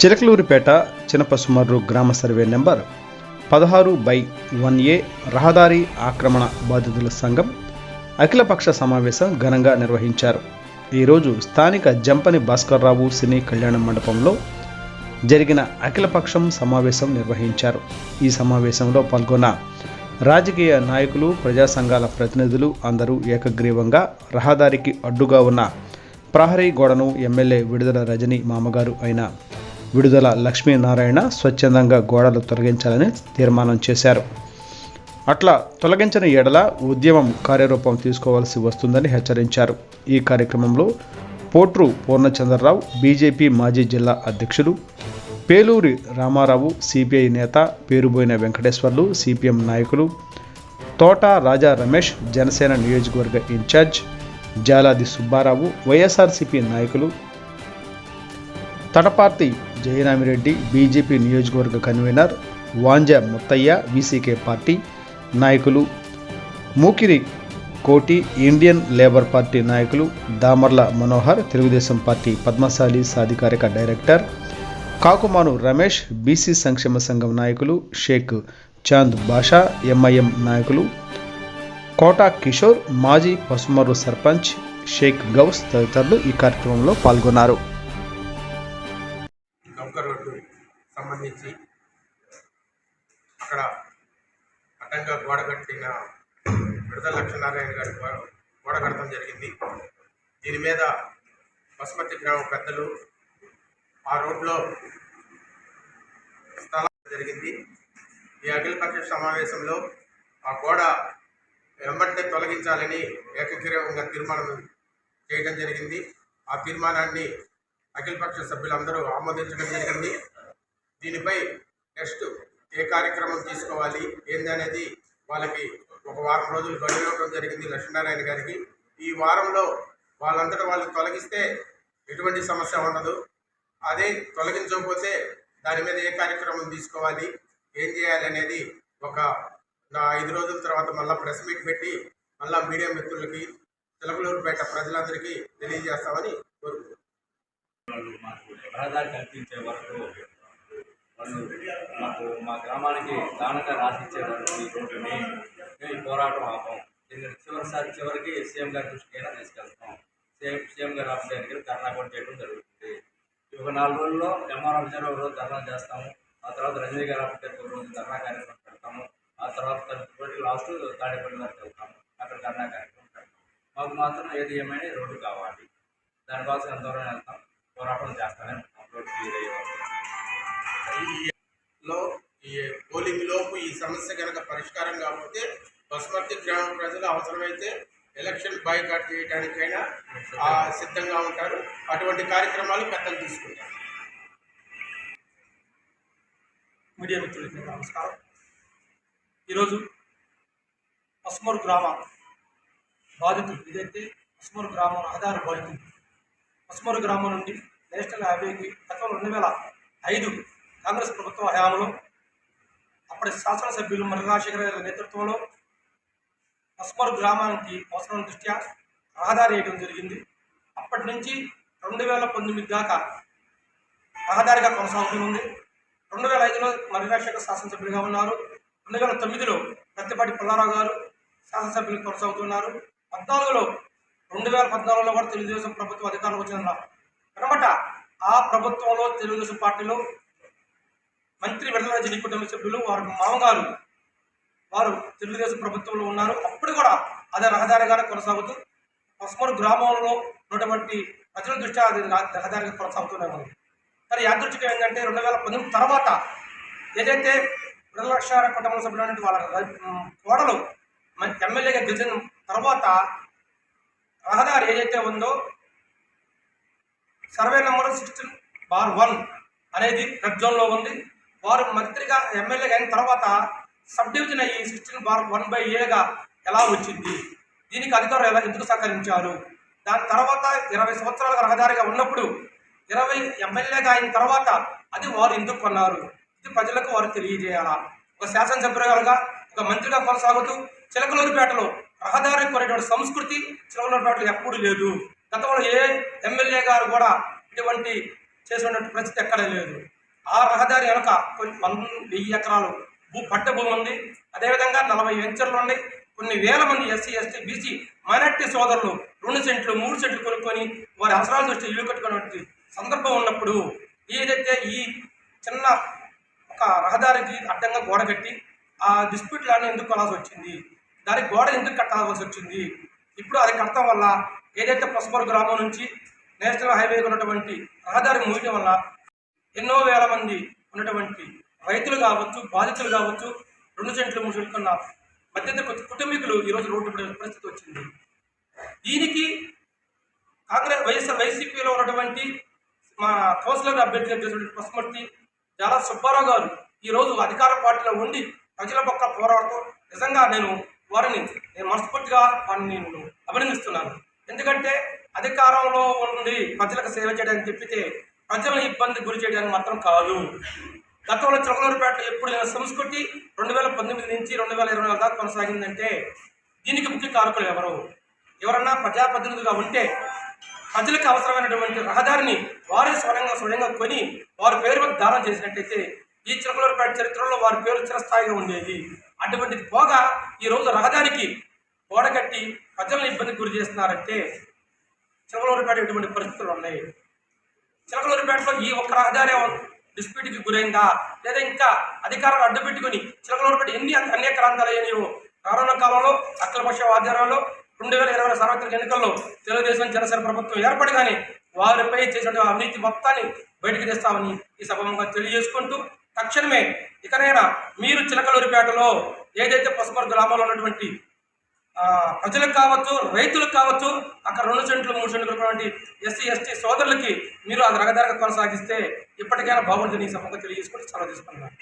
చిలకలూరిపేట చినపసుమర్రు గ్రామ survey number పదహారు by one A రహదారి ఆక్రమణ బాధితుల సంఘం అఖిలపక్ష సమావేశం ఘనంగా నిర్వహించారు. ఈరోజు స్థానిక జంపని భాస్కర్రావు సినీ కళ్యాణ మండపంలో జరిగిన అఖిలపక్షం సమావేశం నిర్వహించారు. ఈ సమావేశంలో పాల్గొన్న రాజకీయ నాయకులు ప్రజా సంఘాల ప్రతినిధులు అందరూ ఏకగ్రీవంగా రహదారికి అడ్డుగా ఉన్న ప్రహరీ గోడను ఎమ్మెల్యే విడుదల రజని మామగారు అయిన విడుదల లక్ష్మీనారాయణ స్వచ్ఛందంగా గోడలు తొలగించాలని తీర్మానం చేశారు. అట్లా తొలగించిన ఎడల ఉద్యమం కార్యరూపం తీసుకోవాల్సి వస్తుందని హెచ్చరించారు. ఈ కార్యక్రమంలో పోట్రు పూర్ణచంద్రరావు బీజేపీ మాజీ జిల్లా అధ్యక్షులు పేలూరి రామారావు సిపిఐ నేత పేరుబోయిన వెంకటేశ్వర్లు సిపిఎం నాయకులు తోట రాజా రమేష్ జనసేన నియోజకవర్గ ఇన్ఛార్జ్ జాలాది సుబ్బారావు వైఎస్ఆర్సిపి నాయకులు తడపార్తి జయరామిరెడ్డి బీజేపీ నియోజకవర్గ convener Vanja Muthaiah VCK party నాయకులు Mukiri Koti Indian Labour Party నాయకులు దామర్ల మనోహర్ తెలుగుదేశం పార్టీ పద్మశాలి సాధికారిక డైరెక్టర్ కాకుమాను రమేష్ బీసీ సంక్షేమ సంఘం నాయకులు షేక్ చాంద్ బాషా ఎంఐఎం నాయకులు కోటా కిషోర్ మాజీ పసుమరు సర్పంచ్ షేక్ గౌస్ తదితరులు ఈ కార్యక్రమంలో పాల్గొన్నారు. సంబంధించి అక్కడ అడ్డంగా గోడ కట్టిన విడుదల లక్ష్మీనారాయణ గారి గోడ కట్టడం జరిగింది. దీని మీద బసుమతి గ్రామ పెద్దలు ఆ రోడ్లో స్థలం జరిగింది. ఈ అఖిలపక్ష సమావేశంలో ఆ గోడ వెంబడే తొలగించాలని ఏకగ్రీవంగా తీర్మానం చేయడం జరిగింది. ఆ తీర్మానాన్ని అఖిలపక్ష సభ్యులందరూ ఆమోదించడం జరిగింది. దీనిపై నెక్స్ట్ ఏ కార్యక్రమం తీసుకోవాలి ఏంది అనేది వాళ్ళకి ఒక వారం రోజులు గడువు ఇవ్వడం జరిగింది లక్ష్మీనారాయణ గారికి. ఈ వారంలో వాళ్ళంతటా వాళ్ళు తొలగిస్తే ఎటువంటి సమస్య ఉండదు. అదే తొలగించకపోతే దాని మీద ఏ కార్యక్రమం తీసుకోవాలి ఏం చేయాలి అనేది ఒక నా ఐదు రోజుల తర్వాత మళ్ళీ ప్రెస్ మీట్ పెట్టి మళ్ళీ మీడియా మిత్రులకి చిలకలూరుపేట ప్రజలందరికీ తెలియజేస్తామని కోరుకుంటున్నాను. కల్పించే వరకు వాళ్ళు మాకు మా గ్రామానికి దానక రాసిచ్చేవారు ఈ రోడ్డుని మేము ఈ పోరాటం ఆపం. దీన్ని చివరిసారి చివరికి సీఎం గారి దృష్టికైనా తీసుకెళ్తాం. సీఎం సీఎం గారి ఆఫీస్ దగ్గర ధర్నా కూడా చేయడం జరుగుతుంది. ఈ ఒక నాలుగు రోజుల్లో ఎంఆర్ ఆఫీసర్ ఒక రోజు ధర్నా చేస్తాము. ఆ తర్వాత రజనీ గారి ఆఫీస్ దగ్గర ఒక రోజు ధర్నా కార్యక్రమం పెడతాము. ఆ తర్వాత తదుపరి లాస్ట్ తాడేపల్లి వరకు వెళ్తాము. అక్కడ ధర్నా కార్యక్రమం పెడతాము. మాకు మాత్రం ఏది ఏమైనా రోడ్డు కావాలి. దానికోసం ఎంతవరకు దూరం వెళ్తాం? పోరాటం చేస్తానే ఉంటాం. రోడ్డు క్లియర్ అయ్యే లో ఈ పోలింగ్ లోపు ఈ సమస్య కనుక పరిష్కారం కాకపోతే బస్మతి గ్రామ ప్రజలు అవసరమైతే ఎలక్షన్ బాయ్కాట్ చేయడానికైనా సిద్ధంగా ఉంటారు. అటువంటి కార్యక్రమాలు పెద్దలు తీసుకుంటారు. మీడియా మిత్రులకి నమస్కారం. ఈరోజు అస్మూర్ గ్రామ బాధితులు ఇదైతే అస్మూర్ గ్రామం రహదారి బాధితులు. అస్మూర్ గ్రామం నుండి నేషనల్ హైవేకి గతంలో రెండు వేల ఐదు కాంగ్రెస్ ప్రభుత్వ హయాంలో అప్పటి శాసనసభ్యులు మరి గారి నేతృత్వంలో అస్మూర్ గ్రామానికి అవసరం దృష్ట్యా రహదారి వేయడం జరిగింది. అప్పటి నుంచి రెండు వేల పంతొమ్మిది దాకా రహదారిగా కొనసాగుతుంది రెండు వేల ఐదులో మర్రిరాజశేఖర్ శాసనసభ్యులుగా ఉన్నారు. రెండు వేల తొమ్మిదిలో ప్రత్తిపాటి పుల్లారావు గారు శాసనసభ్యులు కొనసాగుతున్నారు. పద్నాలుగులో రెండు వేల పద్నాలుగులో కూడా తెలుగుదేశం ప్రభుత్వం అధికారంలో వచ్చిన కనబట ఆ ప్రభుత్వంలో తెలుగుదేశం పార్టీలో మంత్రి వెల్లల కుటుంబ సభ్యులు వారి మామగారు వారు తెలుగుదేశం ప్రభుత్వంలో ఉన్నారు. అప్పుడు కూడా అదే రహదారిగానే కొనసాగుతూ పసుమూరు గ్రామంలో ఉన్నటువంటి ప్రజల దృష్ట్యా అది రహదారిగా కొనసాగుతూనే ఉంది. మరి యాదృచ్ఛికం ఏంటంటే రెండు వేల పంతొమ్మిది తర్వాత ఏదైతే రెండు కుటుంబ సభ్యులు వాళ్ళ కోడలు మన ఎమ్మెల్యేగా గెలిచిన తర్వాత రహదారి ఏదైతే ఉందో survey number sixteen bar one అనేది రెడ్ జోన్లో ఉంది. వారు మంత్రిగా ఎమ్మెల్యేగా అయిన తర్వాత సబ్ డివిజన్ అయ్యి సిక్స్టీన్ బార్ వన్ బై ఏగా ఎలా వచ్చింది? దీనికి అధికారులు ఎలా ఎందుకు సహకరించారు? దాని తర్వాత ఇరవై సంవత్సరాలుగా రహదారిగా ఉన్నప్పుడు ఇరవై ఎమ్మెల్యేగా అయిన తర్వాత అది వారు ఎందుకు కొన్నారు? ఇది ప్రజలకు వారు తెలియజేయాలా? ఒక శాసనసభ్యులుగా ఒక మంత్రిగా కొనసాగుతూ చిలకలూరుపేటలో రహదారి కొనేటువంటి సంస్కృతి చిలకలూరుపేటలో ఎప్పుడూ లేదు. గతంలో ఏ ఎమ్మెల్యే గారు కూడా ఇటువంటి చేసినటువంటి పరిస్థితి ఎక్కడా లేదు. ఆ రహదారి వెనక కొన్ని వంద వెయ్యి ఎకరాలు భూ పట్ట భూమి ఉంది. అదేవిధంగా నలభై వెంచర్లు ఉన్నాయి. కొన్ని వేల మంది ఎస్సీ ఎస్టీ బీసీ మైనార్టీ సోదరులు రెండు సెంట్లు మూడు సెంట్లు కొనుక్కొని వారి అవసరాల దృష్టి ఇల్లు కట్టుకున్నటువంటి సందర్భం ఉన్నప్పుడు ఏదైతే ఈ చిన్న ఒక రహదారికి అడ్డంగా గోడ కట్టి ఆ డిస్ప్యూట్ ల్యాండ్ ఎందుకు కొనాల్సి వచ్చింది? దానికి గోడ ఎందుకు కట్టాల్సి వచ్చింది? ఇప్పుడు అది కట్టడం వల్ల ఏదైతే పసుపరు గ్రామం నుంచి నేషనల్ హైవేకి ఉన్నటువంటి రహదారి మూయటం వల్ల ఎన్నో వేల మంది ఉన్నటువంటి రైతులు కావచ్చు బాధితులు కావచ్చు రెండు సెంట్లు మూడు సెంట్లు ఉన్న మధ్యతరగతి కుటుంబీకులు ఈరోజు రోడ్డు పడే పరిస్థితి వచ్చింది. దీనికి కాంగ్రెస్ వైఎస్ఆర్ వైసీపీలో ఉన్నటువంటి మా కౌన్సిలర్ అభ్యర్థిగా చేసినటువంటి పసుమర్తి చాలా సుబ్బారావు గారు ఈరోజు అధికార పార్టీలో ఉండి ప్రజల పక్క పోరాడుతూ నిజంగా నేను వారిని నేను మనస్ఫూర్తిగా వారిని నేను అభినందిస్తున్నాను. ఎందుకంటే అధికారంలో ఉండి ప్రజలకు సేవ చేయడానికి చెప్పితే ప్రజలను ఇబ్బంది గురి చేయడానికి మాత్రం కాదు. గతంలో చిలకలూరుపేటలో ఎప్పుడు సంస్కృతి రెండు వేల పంతొమ్మిది నుంచి రెండు వేల ఇరవై నాలుగు దాకా కొనసాగిందంటే దీనికి ముఖ్య కారకులు ఎవరు? ఎవరన్నా ప్రజాప్రతినిధులుగా ఉంటే ప్రజలకు అవసరమైనటువంటి రహదారిని వారే స్వయంగా స్వయంగా కొని వారి పేరు మీద దానం చేసినట్టయితే ఈ చిలకలూరుపేట చరిత్రలో వారి పేరు చిరస్థాయిగా ఉండేది. అటువంటిది పోగా ఈరోజు రహదారికి గోడగట్టి ప్రజలను ఇబ్బందికి గురి చేస్తున్నారంటే చిలకలూరుపేట ఇటువంటి పరిస్థితులు ఉన్నాయి? చిలకలూరుపేటలో ఈ ఒక్క రహదారి డిస్ప్యూట్కి గురైందా? లేదా ఇంకా అధికారాలు అడ్డుపెట్టుకుని చిలకలూరుపేట ఎన్ని అనేక ప్రాంతాలు అయ్యాయో రానున్న కాలంలో అఖిలపక్ష ఆధ్వర్యంలో రెండు వేల ఇరవై సార్వత్రిక ఎన్నికల్లో తెలుగుదేశం జనసేన ప్రభుత్వం ఏర్పడగానే వారిపై చేసిన అవినీతి మొత్తాన్ని బయటికి తెస్తామని ఈ సభంగా తెలియజేసుకుంటూ తక్షణమే ఇకనైనా మీరు చిలకలూరిపేటలో ఏదైతే పసుపర్ గ్రామంలో ఉన్నటువంటి ప్రజలకు కావచ్చు రైతులకు కావచ్చు అక్కడ రెండు సెంట్లు మూడు సెంట్లు ఉన్నటువంటి ఎస్సీ ఎస్టీ సోదరులకి మీరు అది రగదరగ కొనసాగిస్తే ఇప్పటికైనా బాగుంటుంది ఈ సభకు తెలియజేసుకుని సెలవు తీసుకున్నాను